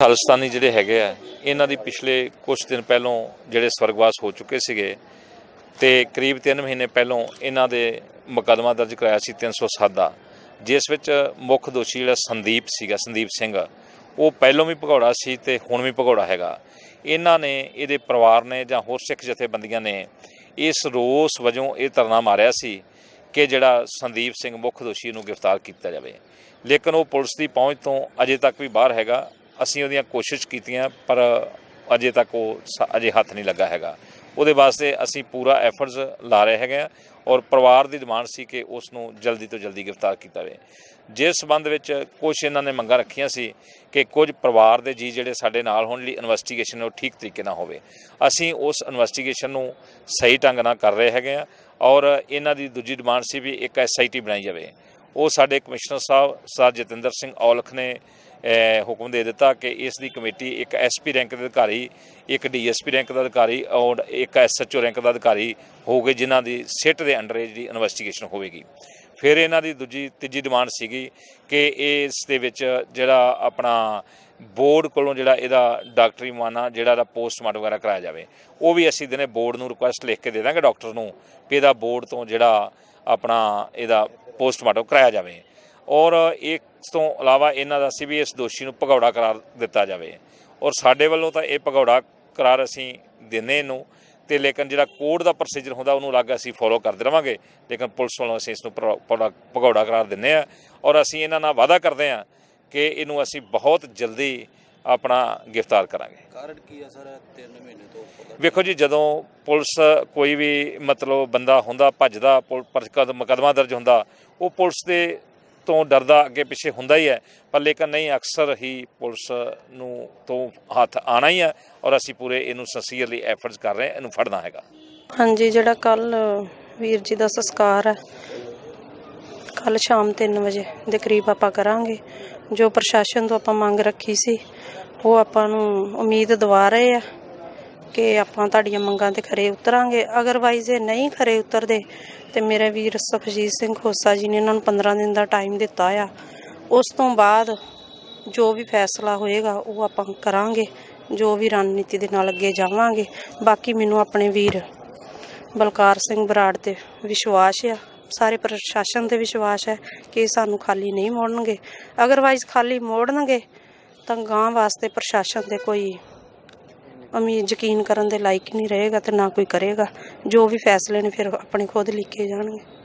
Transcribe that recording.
ਖਾਲਿਸਤਾਨੀ ਜਿਹੜੇ ਹੈਗੇ ਆ, ਇਹਨਾਂ ਦੀ ਪਿਛਲੇ ਕੁਝ ਦਿਨ ਪਹਿਲੋਂ ਜਿਹੜੇ ਸਵਰਗਵਾਸ ਹੋ ਚੁੱਕੇ ਸੀਗੇ ਤੇ ਕਰੀਬ 3 ਮਹੀਨੇ ਪਹਿਲੋਂ ਇਹਨਾਂ ਦੇ ਮੁਕੱਦਮਾ ਦਰਜ ਕਰਾਇਆ ਸੀ 307 ਦਾ, ਜਿਸ ਵਿੱਚ ਮੁੱਖ ਦੋਸ਼ੀ ਜਿਹੜਾ ਸੰਦੀਪ ਸੀਗਾ, ਸੰਦੀਪ ਸਿੰਘ, ਉਹ ਪਹਿਲੋਂ ਵੀ ਭਗੌੜਾ ਸੀ ਤੇ ਹੁਣ ਵੀ ਭਗੌੜਾ ਹੈਗਾ। ਇਹਨਾਂ ਨੇ ਇਹਦੇ ਪਰਿਵਾਰ ਨੇ ਜਾਂ ਹੋਰ ਸਿੱਖ ਜਥੇਬੰਦੀਆਂ ਨੇ ਇਸ ਰੋਸ ਵਜੋਂ ਇਹ ਧਰਨਾ ਮਾਰਿਆ ਸੀ ਕਿ ਜਿਹੜਾ ਸੰਦੀਪ ਸਿੰਘ ਮੁੱਖ ਦੋਸ਼ੀ ਨੂੰ ਗ੍ਰਿਫਤਾਰ ਕੀਤਾ ਜਾਵੇ। ਲੇਕਿਨ ਉਹ ਪੁਲਿਸ ਦੀ ਪਹੁੰਚ ਤੋਂ ਅਜੇ ਤੱਕ ਵੀ ਬਾਹਰ ਹੈਗਾ ਅਸੀਂ ਉਹਦੀਆਂ ਕੋਸ਼ਿਸ਼ ਕੀਤੀਆਂ, ਪਰ ਅਜੇ ਤੱਕ ਉਹ ਅਜੇ ਹੱਥ ਨਹੀਂ ਲੱਗਾ ਹੈਗਾ। ਉਹਦੇ ਵਾਸਤੇ ਅਸੀਂ ਪੂਰਾ ਐਫਰਟਸ ਲਾ ਰਹੇ ਹੈਗੇ ਆ ਔਰ ਪਰਿਵਾਰ ਦੀ ਡਿਮਾਂਡ ਸੀ ਕਿ ਉਸ ਨੂੰ ਜਲਦੀ ਤੋਂ ਜਲਦੀ ਗ੍ਰਿਫਤਾਰ ਕੀਤਾ ਜਾਵੇ। ਜਿਸ ਸੰਬੰਧ ਵਿੱਚ ਕੁਝ ਇਹਨਾਂ ਨੇ ਮੰਗਾਂ ਰੱਖੀਆਂ ਸੀ ਕਿ ਕੁਝ ਪਰਿਵਾਰ ਦੇ ਜੀ ਜਿਹੜੇ ਸਾਡੇ ਨਾਲ ਹੋਣ ਜਿਹੜੀ ਇਨਵੈਸਟੀਗੇਸ਼ਨ ਉਹ ਠੀਕ ਤਰੀਕੇ ਨਾਲ ਹੋਵੇ। ਅਸੀਂ ਉਸ ਇਨਵੈਸਟੀਗੇਸ਼ਨ ਨੂੰ ਸਹੀ ਢੰਗ ਨਾਲ ਕਰ ਰਹੇ ਹੈਗੇ ਆ ਔਰ ਇਹਨਾਂ ਦੀ ਦੂਜੀ ਡਿਮਾਂਡ ਸੀ ਵੀ ਇੱਕ ਐਸਆਈਟੀ ਬਣਾਈ ਜਾਵੇ। ਉਹ ਸਾਡੇ ਕਮਿਸ਼ਨਰ ਸਾਹਿਬ, ਸਰ ਜਤਿੰਦਰ ਸਿੰਘ ਔਲਖ ਨੇ ਹੁਕਮ ਦੇ ਦਿੱਤਾ ਕਿ ਇਸ ਦੀ ਕਮੇਟੀ ਇੱਕ ਐਸਪੀ ਰੈਂਕ ਦੇ ਅਧਿਕਾਰੀ, ਇੱਕ ਡੀਐਸਪੀ ਰੈਂਕ ਦਾ ਅਧਿਕਾਰੀ ਔਰ ਇੱਕ ਐਸਐਚਓ ਰੈਂਕ ਦਾ ਅਧਿਕਾਰੀ ਹੋਊਗੇ, ਜਿਨ੍ਹਾਂ ਦੀ ਸਿੱਟ ਦੇ ਅੰਡਰ ਜਿਹੜੀ ਇਨਵੈਸਟੀਗੇਸ਼ਨ ਹੋਵੇਗੀ। ਫਿਰ ਇਹਨਾਂ ਦੀ ਦੂਜੀ, ਤੀਜੀ ਡਿਮਾਂਡ ਸੀਗੀ ਕਿ ਇਸ ਦੇ ਵਿੱਚ ਜਿਹੜਾ ਆਪਣਾ ਬੋਰਡ ਕੋਲੋਂ ਜਿਹੜਾ ਇਹਦਾ ਡਾਕਟਰੀ ਮਾਨਾ, ਜਿਹੜਾ ਇਹਦਾ ਪੋਸਟਮਾਰਟਮ ਵਗੈਰਾ ਕਰਾਇਆ ਜਾਵੇ, ਉਹ ਵੀ ਅਸੀਂ ਦਿਨੇ ਬੋਰਡ ਨੂੰ ਰਿਕੁਐਸਟ ਲਿਖ ਕੇ ਦੇ ਦਾਂਗੇ ਡਾਕਟਰ ਨੂੰ ਵੀ ਇਹਦਾ ਬੋਰਡ ਤੋਂ ਜਿਹੜਾ ਆਪਣਾ ਇਹਦਾ ਪੋਸਟਮਾਰਟਮ ਕਰਾਇਆ ਜਾਵੇ। ਔਰ ਇਸ ਤੋਂ ਇਲਾਵਾ ਇਹਨਾਂ ਦਾ ਸੀ ਵੀ ਇਸ ਦੋਸ਼ੀ ਨੂੰ ਭਗੌੜਾ ਕਰਾਰ ਦਿੱਤਾ ਜਾਵੇ। ਔਰ ਸਾਡੇ ਵੱਲੋਂ ਤਾਂ ਇਹ ਭਗੌੜਾ ਕਰਾਰ ਅਸੀਂ ਦਿੰਨੇ ਨੂੰ ਤੇ ਲੇਕਿਨ ਜਿਹੜਾ ਕੋਰਟ ਦਾ ਪ੍ਰੋਸੀਜਰ ਹੁੰਦਾ ਉਹਨੂੰ ਅਲੱਗ ਅਸੀਂ ਫੋਲੋ ਕਰਦੇ ਰਵਾਂਗੇ। ਲੇਕਿਨ ਪੁਲਿਸ ਵੱਲੋਂ ਅਸੀਂ ਇਸ ਨੂੰ ਭਗੌੜਾ ਕਰਾਰ ਦਿੰਨੇ ਆ ਔਰ ਅਸੀਂ ਇਹਨਾਂ ਨਾਲ ਵਾਅਦਾ ਕਰਦੇ ਆ ਕਿ ਇਹਨੂੰ ਅਸੀਂ ਬਹੁਤ ਜਲਦੀ ਆਪਣਾ ਗ੍ਰਿਫਤਾਰ ਕਰਾਂਗੇ। ਕਾਰਨ ਕੀ ਆ ਸਰ 3 ਮਹੀਨੇ ਤੋਂ ਉੱਪਰ ਵੇਖੋ ਜੀ ਜਦੋਂ ਪੁਲਿਸ ਕੋਈ ਵੀ ਮਤਲਬ ਬੰਦਾ ਹੁੰਦਾ ਭੱਜਦਾ ਪੁਲ- ਪਰ ਮੁਕੱਦਮਾ ਦਰਜ ਹੁੰਦਾ ਉਹ ਪੁਲਿਸ ਦੇ ਤੋਂ ਡਰਦਾ ਅੱਗੇ ਪਿੱਛੇ ਹੁੰਦਾ ਹੀ ਹੈ, ਪਰ ਲੇਕਿਨ ਨਹੀਂ, ਅਕਸਰ ਹੀ ਪੁਲਿਸ ਨੂੰ ਤੋਂ ਹੱਥ ਆਣਾ ਹੀ ਹੈ ਔਰ ਅਸੀਂ ਪੂਰੇ ਇਹਨੂੰ ਸਿੰਸੀਅਰਲੀ ਐਫਰਟਸ ਕਰ ਰਹੇ ਹਾਂ, ਇਹਨੂੰ ਫੜਨਾ ਹੈਗਾ। ਹਾਂਜੀ, ਜਿਹੜਾ ਕੱਲ ਵੀਰ ਜੀ ਦਾ ਸੰਸਕਾਰ ਹੈ ਕੱਲ ਸ਼ਾਮ 3 ਵਜੇ ਦੇ ਕਰੀਬ ਆਪਾਂ ਕਰਾਂਗੇ, ਜੋ ਪ੍ਰਸ਼ਾਸਨ ਤੋਂ ਆਪਾਂ ਮੰਗ ਰੱਖੀ ਸੀ, ਉਹ ਆਪਾਂ ਨੂੰ ਉਮੀਦ ਦਵਾ ਰਹੇ ਆ। ਕਿ ਆਪਾਂ ਤੁਹਾਡੀਆਂ ਮੰਗਾਂ ਤੇ ਖਰੇ ਉਤਰਾਂਗੇ। ਅਗਰਵਾਈਜ਼ ਇਹ ਨਹੀਂ ਖਰੇ ਉਤਰਦੇ। ਤੇ ਮੇਰੇ ਵੀਰ ਸੁਖਜੀਤ ਸਿੰਘ ਖੋਸਾ ਜੀ ਨੇ ਇਹਨਾਂ ਨੂੰ 15 ਦਿਨ ਦਾ ਟਾਈਮ ਦਿੱਤਾ ਆ। ਉਸ ਤੋਂ ਬਾਅਦ ਜੋ ਵੀ ਫੈਸਲਾ ਹੋਏਗਾ, ਉਹ ਆਪਾਂ ਕਰਾਂਗੇ। ਜੋ ਵੀ ਰਣਨੀਤੀ ਦੇ ਨਾਲ ਅੱਗੇ ਜਾਵਾਂਗੇ। ਬਾਕੀ ਮੈਨੂੰ ਆਪਣੇ ਵੀਰ ਬਲਕਾਰ ਸਿੰਘ ਬਰਾੜ ਤੇ ਵਿਸ਼ਵਾਸ ਆ। ਸਾਰੇ ਪ੍ਰਸ਼ਾਸਨ ਤੇ ਵਿਸ਼ਵਾਸ ਹੈ ਕਿ ਸਾਨੂੰ ਖਾਲੀ ਨਹੀਂ ਮੋੜਨਗੇ। ਅਗਰਵਾਈਜ਼ ਖਾਲੀ ਮੋੜਨਗੇ, ਤਾਂ ਗਾਂ ਵਾਸਤੇ ਪ੍ਰਸ਼ਾਸਨ ਤੇ ਕੋਈ ਉਮੀਦ ਯਕੀਨ ਕਰਨ ਦੇ ਲਾਇਕ ਨਹੀਂ ਰਹੇਗਾ ਤੇ ਨਾ ਕੋਈ ਕਰੇਗਾ। ਜੋ ਵੀ ਫੈਸਲੇ ਨੇ ਫਿਰ ਆਪਣੇ ਖੁਦ ਲਿਖੇ ਜਾਣਗੇ।